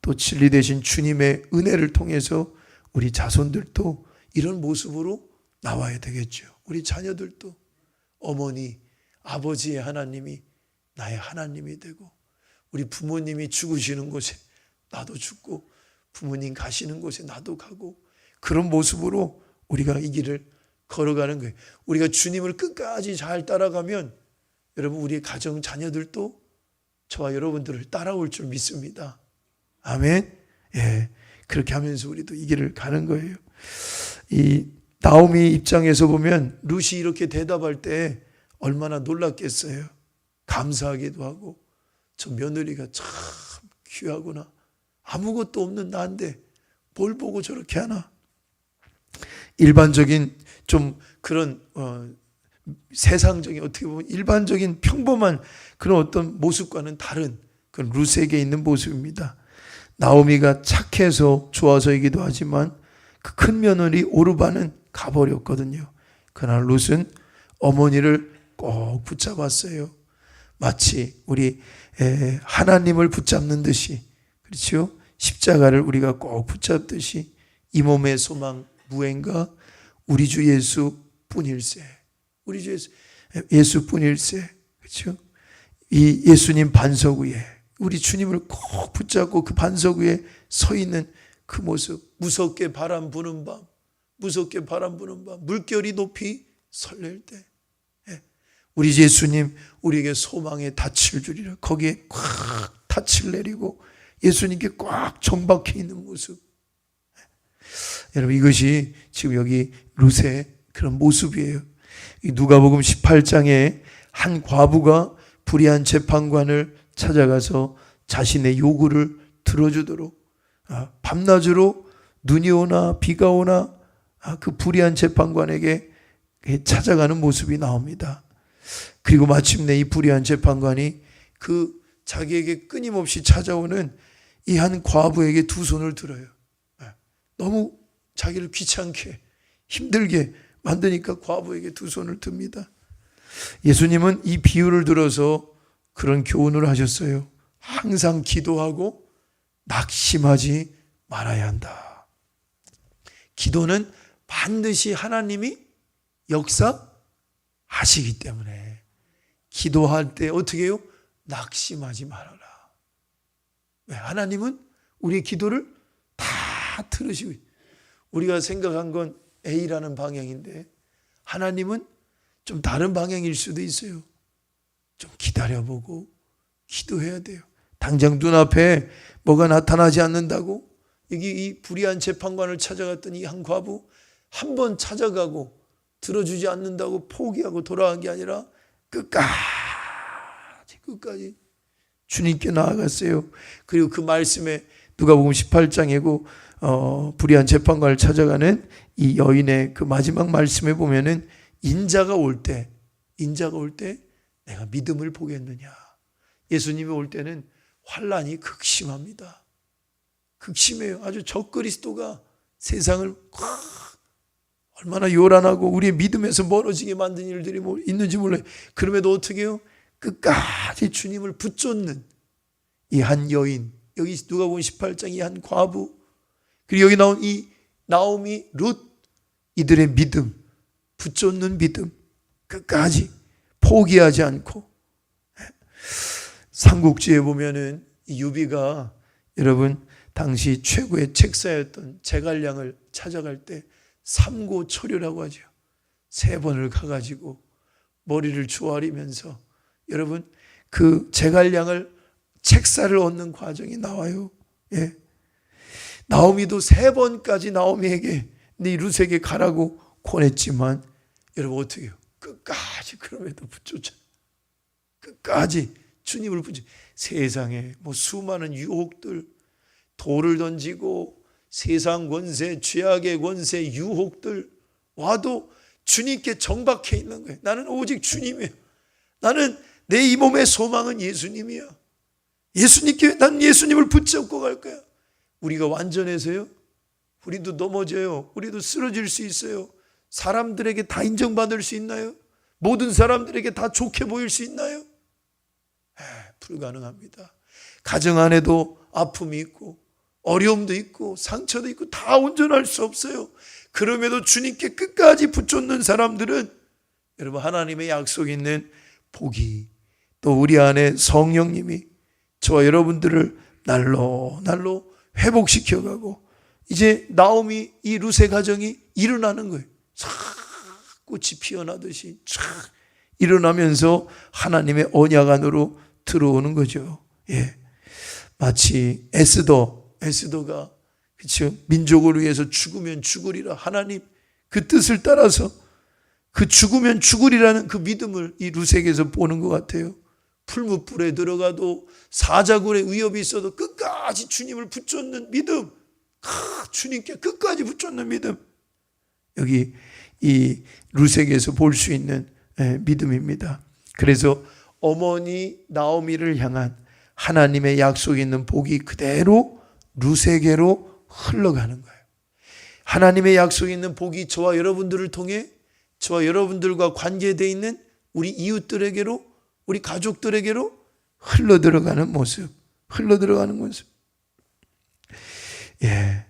또 진리 되신 주님의 은혜를 통해서 우리 자손들도 이런 모습으로 나와야 되겠죠. 우리 자녀들도 어머니, 아버지의 하나님이 나의 하나님이 되고 우리 부모님이 죽으시는 곳에 나도 죽고 부모님 가시는 곳에 나도 가고 그런 모습으로 우리가 이 길을 걸어가는 거예요. 우리가 주님을 끝까지 잘 따라가면 여러분 우리의 가정 자녀들도 저와 여러분들을 따라올 줄 믿습니다. 아멘. 예. 그렇게 하면서 우리도 이 길을 가는 거예요. 이 나오미 입장에서 보면 루시 이렇게 대답할 때 얼마나 놀랐겠어요. 감사하기도 하고 저 며느리가 참 귀하구나. 아무것도 없는 나인데 뭘 보고 저렇게 하나. 일반적인 좀 그런 어, 세상적인 어떻게 보면 일반적인 평범한 그런 어떤 모습과는 다른 그런 루스에게 있는 모습입니다. 나오미가 착해서 좋아서이기도 하지만 그 큰 며느리 오르바는 가버렸거든요. 그러나 룻은 어머니를 꼭 붙잡았어요. 마치 우리 에, 하나님을 붙잡는 듯이 그렇죠? 십자가를 우리가 꼭 붙잡듯이 이 몸의 소망 무행과 우리 주 예수 뿐일세. 우리 주 예수 예수 뿐일세. 그렇죠? 이 예수님 반석 위에 우리 주님을 꼭 붙잡고 그 반석 위에 서 있는 그 모습 무섭게 바람 부는 밤 무섭게 바람 부는 밤 물결이 높이 설렐 때 예. 우리 예수님 우리에게 소망의 닻을 주리라 거기에 꽉 닻을 내리고 예수님께 꽉 정박해 있는 모습 예. 여러분 이것이 지금 여기 루세의 그런 모습이에요 이 누가복음 18장에 한 과부가 불의한 재판관을 찾아가서 자신의 요구를 들어주도록 아, 밤낮으로 눈이 오나 비가 오나 아, 그 불의한 재판관에게 찾아가는 모습이 나옵니다. 그리고 마침내 이 불의한 재판관이 그 자기에게 끊임없이 찾아오는 이 한 과부에게 두 손을 들어요. 아, 너무 자기를 귀찮게 힘들게 만드니까 과부에게 두 손을 듭니다. 예수님은 이 비유를 들어서 그런 교훈을 하셨어요. 항상 기도하고 낙심하지 말아야 한다. 기도는 반드시 하나님이 역사하시기 때문에 기도할 때 어떻게 해요? 낙심하지 말아라. 왜? 하나님은 우리의 기도를 다 들으시고 우리가 생각한 건 A라는 방향인데 하나님은 좀 다른 방향일 수도 있어요. 좀 기다려보고 기도해야 돼요. 당장 눈앞에 뭐가 나타나지 않는다고 여기 이 불의한 재판관을 찾아갔더니 한 과부 한 번 찾아가고 들어주지 않는다고 포기하고 돌아간 게 아니라 끝까지 끝까지 주님께 나아갔어요. 그리고 그 말씀에 누가복음 18장이고 어, 불의한 재판관을 찾아가는 이 여인의 그 마지막 말씀에 보면은 인자가 올 때, 인자가 올 때 내가 믿음을 보겠느냐. 예수님이 올 때는 환란이 극심합니다. 극심해요. 아주 적그리스도가 세상을 얼마나 요란하고 우리의 믿음에서 멀어지게 만든 일들이 뭐 있는지 몰라요. 그럼에도 어떻게 해요? 끝까지 주님을 붙잡는 이 한 여인, 여기 누가 보면 18장 이 한 과부, 그리고 여기 나온 이 나오미, 룻, 이들의 믿음, 붙잡는 믿음, 끝까지 포기하지 않고 삼국지에 보면은 유비가 여러분 당시 최고의 책사였던 제갈량을 찾아갈 때 삼고초려라고 하죠. 세 번을 가가지고 머리를 조아리면서 여러분 그 제갈량을 책사를 얻는 과정이 나와요. 예. 나오미도 세 번까지 나오미에게 네 루세에게 가라고 권했지만 여러분 어떻게 해요? 그럼에도 붙쫓아. 끝까지 주님을 붙여. 세상에 뭐 수많은 유혹들, 돌을 던지고 세상 권세, 죄악의 권세, 유혹들 와도 주님께 정박해 있는 거예요. 나는 오직 주님이에요. 나는 내 이 몸의 소망은 예수님이야. 예수님께 난 예수님을 붙잡고 갈 거야. 우리가 완전해서요. 우리도 넘어져요. 우리도 쓰러질 수 있어요. 사람들에게 다 인정받을 수 있나요? 모든 사람들에게 다 좋게 보일 수 있나요? 에, 불가능합니다. 가정 안에도 아픔이 있고 어려움도 있고 상처도 있고 다 온전할 수 없어요. 그럼에도 주님께 끝까지 붙잡는 사람들은 여러분 하나님의 약속 있는 복이 또 우리 안에 성령님이 저와 여러분들을 날로 날로 회복시켜 가고 이제 나옴이 이 루세 가정이 일어나는 거예요. 싹 꽃이 피어나듯이 쫙 일어나면서 하나님의 언약 안으로 들어오는 거죠. 예. 마치 에스더, 에스더가 그렇죠. 민족을 위해서 죽으면 죽으리라. 하나님 그 뜻을 따라서 그 죽으면 죽으리라는 그 믿음을 이 루색에서 보는 것 같아요. 풀무불에 들어가도 사자굴의 위협이 있어도 끝까지 주님을 붙잡는 믿음. 아, 주님께 끝까지 붙잡는 믿음. 여기 이 루색에서 볼 수 있는 예, 믿음입니다. 그래서 어머니 나오미를 향한 하나님의 약속 있는 복이 그대로 루세게로 흘러가는 거예요. 하나님의 약속 있는 복이 저와 여러분들을 통해 저와 여러분들과 관계되어 있는 우리 이웃들에게로 우리 가족들에게로 흘러 들어가는 모습, 흘러 들어가는 모습. 예.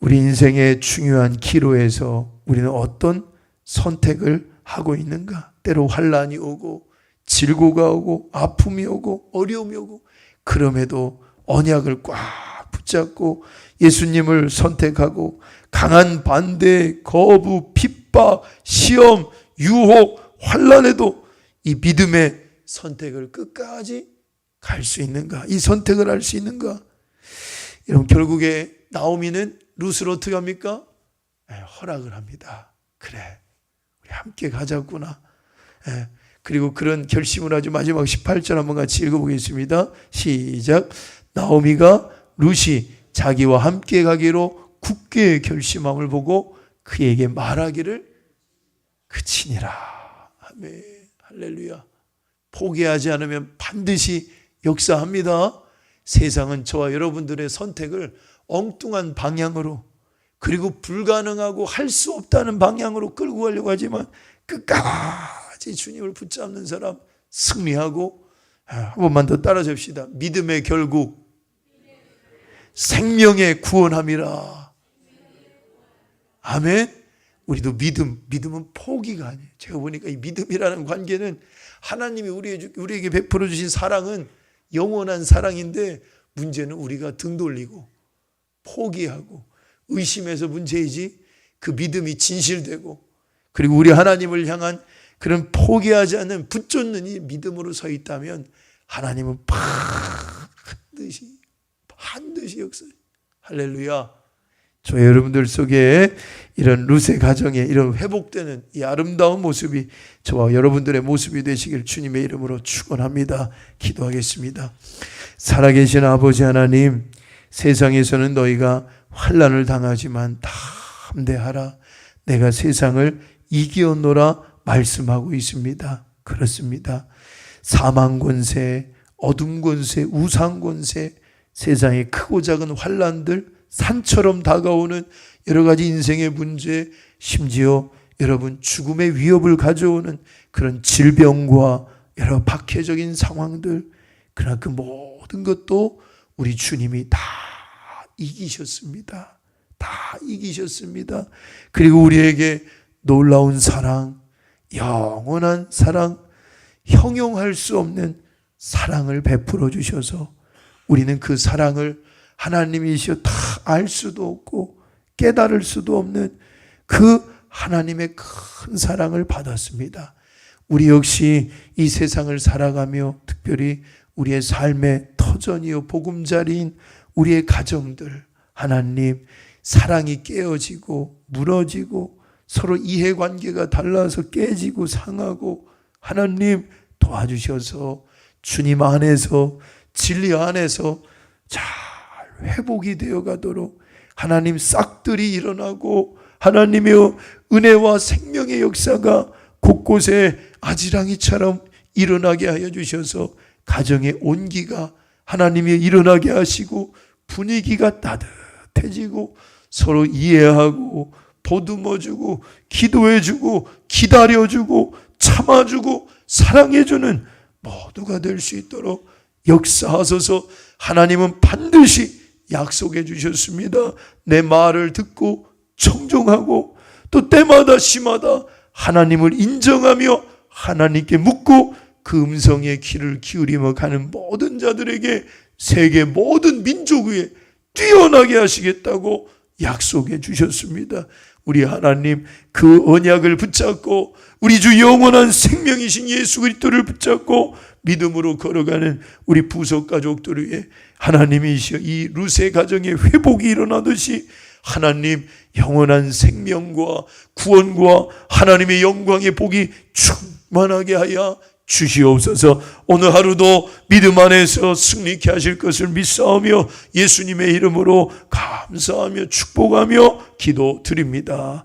우리 인생의 중요한 기로에서 우리는 어떤 선택을 하고 있는가? 때로 환란이 오고 질고가 오고 아픔이 오고 어려움이 오고 그럼에도 언약을 꽉 붙잡고 예수님을 선택하고 강한 반대, 거부, 핍박, 시험, 유혹, 환란에도 이 믿음의 선택을 끝까지 갈 수 있는가? 이 선택을 할 수 있는가? 여러분 결국에 나오미는 룻을 어떻게 합니까? 예, 허락을 합니다. 그래, 우리 함께 가자꾸나. 예, 그리고 그런 결심을 하죠. 마지막 18절 한번 같이 읽어보겠습니다. 시작. 나오미가 룻이 자기와 함께 가기로 굳게 결심함을 보고 그에게 말하기를 그치니라. 아멘. 할렐루야. 포기하지 않으면 반드시 역사합니다. 세상은 저와 여러분들의 선택을 엉뚱한 방향으로 그리고 불가능하고 할 수 없다는 방향으로 끌고 가려고 하지만 끝까지 주님을 붙잡는 사람 승리하고 아, 한 번만 더 따라잡시다. 믿음의 결국 생명의 구원함이라. 아멘. 우리도 믿음, 믿음은 포기가 아니에요. 제가 보니까 이 믿음이라는 관계는 하나님이 우리에게 베풀어 주신 사랑은 영원한 사랑인데 문제는 우리가 등 돌리고 포기하고 의심해서 문제이지 그 믿음이 진실되고 그리고 우리 하나님을 향한 그런 포기하지 않는 붙잡는 이 믿음으로 서 있다면 하나님은 반드시 반드시 역사 할렐루야 저 여러분들 속에 이런 루세 가정에 이런 회복되는 이 아름다운 모습이 저와 여러분들의 모습이 되시길 주님의 이름으로 축원합니다. 기도하겠습니다. 살아계신 아버지 하나님, 세상에서는 너희가 환란을 당하지만 담대하라. 내가 세상을 이기었노라 말씀하고 있습니다. 그렇습니다. 사망 권세, 어둠 권세, 우상 권세, 세상의 크고 작은 환란들, 산처럼 다가오는 여러 가지 인생의 문제, 심지어 여러분 죽음의 위협을 가져오는 그런 질병과 여러 박해적인 상황들, 그러나 그 모든 것도 우리 주님이 다 이기셨습니다. 다 이기셨습니다. 그리고 우리에게 놀라운 사랑, 영원한 사랑, 형용할 수 없는 사랑을 베풀어 주셔서 우리는 그 사랑을 하나님이시여 다 알 수도 없고 깨달을 수도 없는 그 하나님의 큰 사랑을 받았습니다. 우리 역시 이 세상을 살아가며 특별히 우리의 삶의 터전이요 보금자리인 우리의 가정들 하나님 사랑이 깨어지고 무너지고 서로 이해관계가 달라서 깨지고 상하고 하나님 도와주셔서 주님 안에서 진리 안에서 잘 회복이 되어 가도록 하나님 싹들이 일어나고 하나님의 은혜와 생명의 역사가 곳곳에 아지랑이처럼 일어나게 하여 주셔서 가정의 온기가 하나님이 일어나게 하시고 분위기가 따뜻해지고 서로 이해하고 보듬어주고 기도해주고 기다려주고 참아주고 사랑해주는 모두가 될 수 있도록 역사하소서 하나님은 반드시 약속해 주셨습니다. 내 말을 듣고 청종하고 또 때마다 시마다 하나님을 인정하며 하나님께 묻고 그 음성에 귀를 기울이며 가는 모든 자들에게 세계 모든 민족 위에 뛰어나게 하시겠다고 약속해 주셨습니다. 우리 하나님 그 언약을 붙잡고 우리 주 영원한 생명이신 예수 그리스도를 붙잡고 믿음으로 걸어가는 우리 부속 가족들 위해 하나님이시여 이 루세 가정의 회복이 일어나듯이 하나님 영원한 생명과 구원과 하나님의 영광의 복이 충만하게 하여 주시옵소서 오늘 하루도 믿음 안에서 승리케 하실 것을 믿사오며 예수님의 이름으로 감사하며 축복하며 기도 드립니다.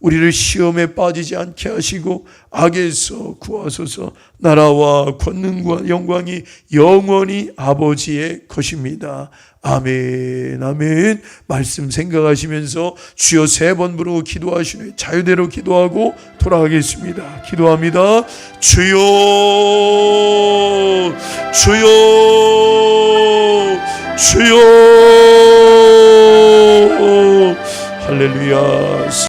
우리를 시험에 빠지지 않게 하시고, 악에서 구하소서, 나라와 권능과 영광이 영원히 아버지의 것입니다. 아멘, 아멘. 말씀 생각하시면서 주여 세 번 부르고 기도하시는 자유대로 기도하고 돌아가겠습니다. 기도합니다. 주여, 주여, 주여. 할렐루야.